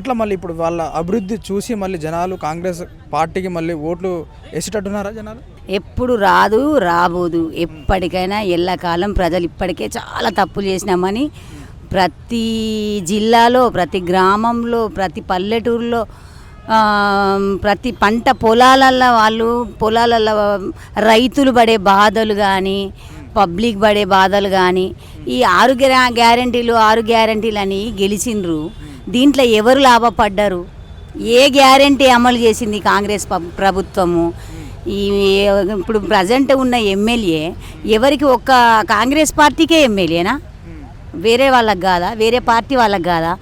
ఎట్లా మళ్ళీ ఇప్పుడు వాళ్ళ అభివృద్ధి చూసి మళ్ళీ జనాలు కాంగ్రెస్ పార్టీకి మళ్ళీ ఓట్లు వేసేటట్టున్నారా జనాలు? ఎప్పుడు రాదు రాబోదు. ఎప్పటికైనా ఎల్లకాలం ప్రజలు ఇప్పటికే చాలా తప్పులు చేసినామని ప్రతి జిల్లాలో ప్రతి గ్రామంలో ప్రతి పల్లెటూరులో ప్రతి పంట పొలాలల్లో వాళ్ళు పొలాలల్లో రైతులు పడే బాధలు కానీ పబ్లిక్ పడే బాధలు కానీ ఈ ఆరు గ్యా గ్యారంటీలు ఆరు గ్యారంటీలు అని గెలిచిండ్రు. దీంట్లో ఎవరు లాభపడ్డారు? ఏ గ్యారంటీ అమలు చేసింది కాంగ్రెస్ ప్రభుత్వము? ఈ ఇప్పుడు ప్రజెంట్ ఉన్న ఎమ్మెల్యే ఎవరికి ఒక్క కాంగ్రెస్ పార్టీకే ఎమ్మెల్యేనా? వేరే వాళ్ళకి కాదా? వేరే పార్టీ వాళ్ళకి కాదా?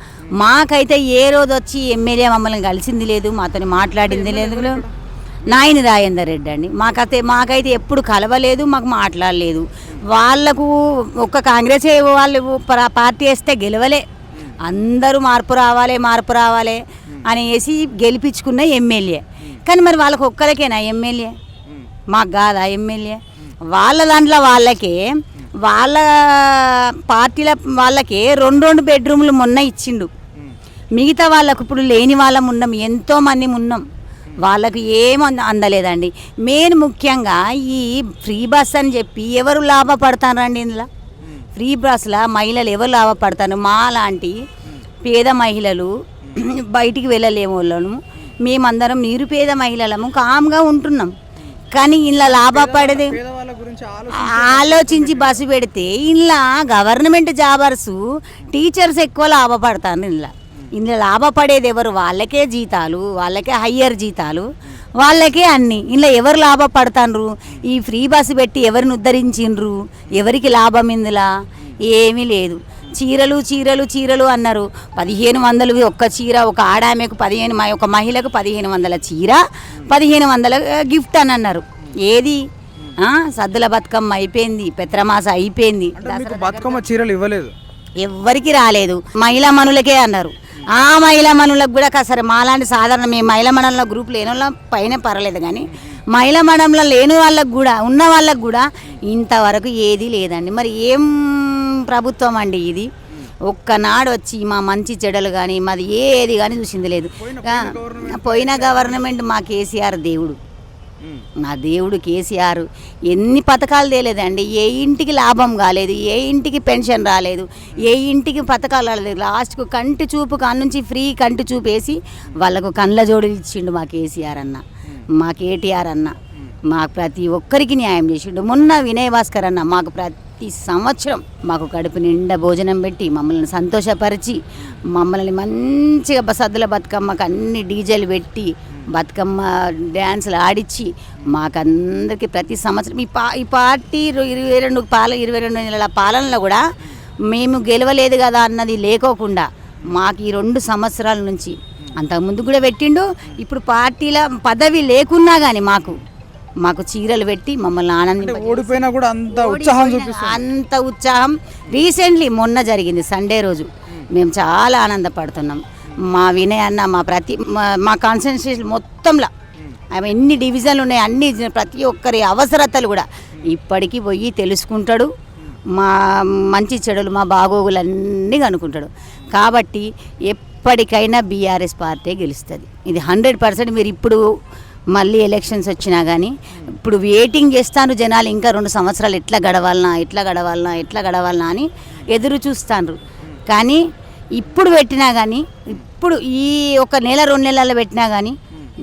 మాకైతే ఏ రోజు వచ్చి ఎమ్మెల్యే మమ్మల్ని కలిసింది లేదు మాతో మాట్లాడింది లేదు నాయని రాజేందర్ రెడ్డి అండి. మాకైతే మాకైతే ఎప్పుడు కలవలేదు మాకు మాట్లాడలేదు. వాళ్ళకు ఒక్క కాంగ్రెస్ వాళ్ళు పార్టీ వేస్తే గెలవలే. అందరూ మార్పు రావాలి మార్పు రావాలి అనేసి గెలిపించుకున్న ఎమ్మెల్యే. కానీ మరి వాళ్ళకి ఒక్కరికేనా ఎమ్మెల్యే? మాకు కాదా ఎమ్మెల్యే? వాళ్ళ దాంట్లో వాళ్ళకే వాళ్ళ పార్టీల వాళ్ళకే రెండు రెండు బెడ్రూమ్లు మొన్న ఇచ్చిండు. మిగతా వాళ్ళకు ఇప్పుడు లేని వాళ్ళం ఉన్నాం ఎంతోమంది ఉన్నాం. వాళ్ళకు ఏం అంద- అందలేదండి. మెయిన్ ముఖ్యంగా ఈ ఫ్రీ బస్ అని చెప్పి ఎవరు లాభపడతారండి ఇందులో? ఫ్రీ బస్లో మహిళలు ఎవరు లాభపడతారు? మా లాంటి పేద మహిళలు బయటికి వెళ్ళలేము వాళ్ళను. మేమందరం నిరుపేద మహిళలము కామ్గా ఉంటున్నాం. కానీ ఇలా లాభపడేది ఆలోచించి బస్సు పెడితే ఇలా గవర్నమెంట్ జాబర్స్ టీచర్స్ ఎక్కువ లాభపడతారు ఇలా ఇందులో లాభపడేది ఎవరు? వాళ్ళకే జీతాలు వాళ్ళకే హయ్యర్ జీతాలు వాళ్ళకే అన్ని. ఇందులో ఎవరు లాభపడతాండ్రు ఈ ఫ్రీ బస్సు పెట్టి ఎవరిని ఉద్ధరించిండ్రు? ఎవరికి లాభం ఇందులా? ఏమీ లేదు. చీరలు చీరలు చీరలు అన్నారు. పదిహేను వందలు ఒక్క చీర ఒక ఆడామెకు పదిహేను మ- ఒక మహిళకు పదిహేను వందల చీర పదిహేను వందల గిఫ్ట్ అని అన్నారు. ఏది? సద్దుల బతుకమ్మ అయిపోయింది పెత్రమాస అయిపోయింది. బతుకమ్మ చీరలు ఇవ్వలేదు. ఎవ్వరికి రాలేదు. మహిళా మనులకే అన్నారు. ఆ మహిళా మనులకు కూడా కా- సరే మాలాంటి సాధారణ మేము మహిళా మండలంలో గ్రూప్ లేని వాళ్ళ పైన పర్వాలేదు కానీ మహిళా మండలంలో లేని వాళ్ళకు కూడా ఉన్న వాళ్ళకు కూడా ఇంతవరకు ఏది లేదండి. మరి ఏం ప్రభుత్వం అండి ఇది. ఒక్కనాడు వచ్చి మా మంచి చెడలు కానీ మాది ఏది కానీ చూసింది లేదు. పోయిన గవర్నమెంట్ మా కేసీఆర్ దేవుడు. నా దేవుడు కేసీఆర్. ఎన్ని పథకాలు తేలేదండి. ఏ ఇంటికి లాభం కాలేదు ఏ ఇంటికి పెన్షన్ రాలేదు ఏ ఇంటికి పథకాలు రాలేదు. లాస్ట్కు కంటి చూపు కాన్నుంచి ఫ్రీ కంటి చూపు వేసి వాళ్ళకు కండ్ల జోడులు ఇచ్చిండు మా కేసీఆర్ అన్న. మా కేటీఆర్ అన్న. మాకు ప్రతి ఒక్కరికి న్యాయం చేసిండు. మొన్న వినయ్ భాస్కర్ అన్న మాకు ప్రతి ప్రతి సంవత్సరం మాకు కడుపు నిండా భోజనం పెట్టి మమ్మల్ని సంతోషపరిచి మమ్మల్ని మంచిగా బసద్దుల సద్దుల బతుకమ్మకు అన్ని డీజేలు పెట్టి బతుకమ్మ డ్యాన్సులు ఆడిచ్చి మాకందరికీ ప్రతి సంవత్సరం ఈ పా ఈ పార్టీ ఇరవై రెండు పాల ఇరవై రెండు నెలల పాలనలో కూడా మేము గెలవలేదు కదా అన్నది లేకోకుండా మాకు ఈ రెండు సంవత్సరాల నుంచి అంతకుముందు కూడా పెట్టిండు ఇప్పుడు పార్టీల పదవి లేకున్నా కానీ మాకు మాకు చీరలు పెట్టి మమ్మల్ని ఆనందింప ఓడిపోయినా కూడా అంత ఉత్సాహం అంత ఉత్సాహం. రీసెంట్లీ మొన్న జరిగింది సండే రోజు. మేము చాలా ఆనందపడుతున్నాం. మా వినయ్ అన్న మా ప్రతి మా- కాన్సన్ట్రేషన్ మొత్తంలో. ఎన్ని డివిజన్లు ఉన్నాయి అన్ని ప్రతి ఒక్కరి అవసరతలు కూడా. ఇప్పటికీ పోయి తెలుసుకుంటాడు. మా మంచి చెడులు మా బాగోగులన్నీ కనుక్కుంటాడు. కాబట్టి ఎప్పటికైనా బీఆర్ఎస్ పార్టీ గెలుస్తుంది. ఇది హండ్రెడ్ పర్సెంట్ మీరు ఇప్పుడు మళ్ళీ ఎలక్షన్స్ వచ్చినా కానీ ఇప్పుడు వెయిటింగ్ చేస్తాను జనాలు ఇంకా రెండు సంవత్సరాలు ఎట్లా గడవాలనా ఎట్లా గడవాలనా ఎట్లా గడవాలనా అని ఎదురు చూస్తాను కానీ ఇప్పుడు పెట్టినా కానీ ఇప్పుడు ఈ ఒక నెల రెండు నెలల్లో పెట్టినా కానీ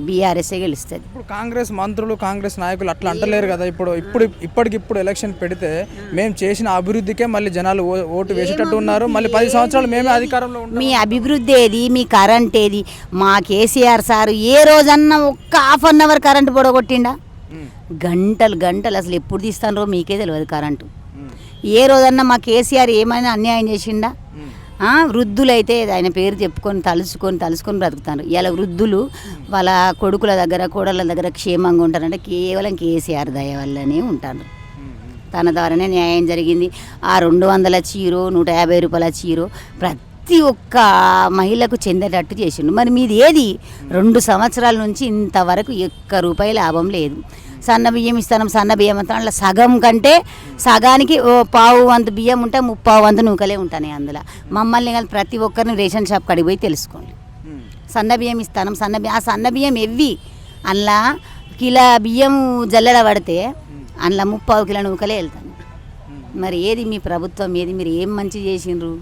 బీఆర్ఎస్ఏ గెలుస్తుంది. ఇప్పుడు కాంగ్రెస్ మంత్రులు కాంగ్రెస్ నాయకులు అట్లా అంటలేరు కదా. ఇప్పుడు ఇప్పుడు ఇప్పటికిప్పుడు ఎలక్షన్ పెడితే మేము చేసిన అభివృద్ధికే మళ్ళీ జనాలు ఓటు వేసేటట్టు ఉన్నారు. మళ్ళీ పది సంవత్సరాలు మేమే అధికారంలో మీ అభివృద్ధి ఏది? మీ కరెంట్ ఏది? మా కేసీఆర్ సారు ఏ రోజన్నా ఒక్క హాఫ్ అన్ అవర్ కరెంట్ పొడగొట్టిండా? గంటలు గంటలు అసలు ఎప్పుడు తీస్తానో మీకే తెలియదు కరెంటు. ఏ రోజన్నా మా కేసీఆర్ ఏమైనా అన్యాయం చేసిండా? వృద్ధులైతే ఆయన పేరు చెప్పుకొని తలుచుకొని తలుచుకొని బ్రతుకుతారు. ఇలా వృద్ధులు వాళ్ళ కొడుకుల దగ్గర కోడళ్ళ దగ్గర క్షేమంగా ఉంటారంటే కేవలం కేసీఆర్ దయ వల్లనే ఉంటారు. తన ద్వారానే న్యాయం జరిగింది. ఆ రెండు వందల చీరో నూట యాభై రూపాయల చీరో ప్రతి ప్రతి ఒక్క మహిళకు చెందేటట్టు చేసిండు. మరి మీది ఏది? రెండు సంవత్సరాల నుంచి ఇంతవరకు ఒక్క రూపాయి లాభం లేదు. సన్న బియ్యం ఇస్తాను సన్న బియ్యం అంతా అట్లా సగం కంటే సగానికి ఓ పావు వంతు బియ్యం ఉంటే ముప్పావు వంతు నూకలే ఉంటాయి అందులో. మమ్మల్ని కానీ ప్రతి ఒక్కరిని రేషన్ షాప్ కడిగి పోయి తెలుసుకోండి. సన్న బియ్యం ఇస్తాను సన్న బియ్యం ఆ సన్న బియ్యం ఎవ్వి అందులో కిలో బియ్యం జల్లెడ పడితే అందులో ముప్పావు కిలో నూకలే వెళ్తాను. మరి ఏది మీ ప్రభుత్వం? ఏది? మీరు ఏం మంచి చేసిండ్రు?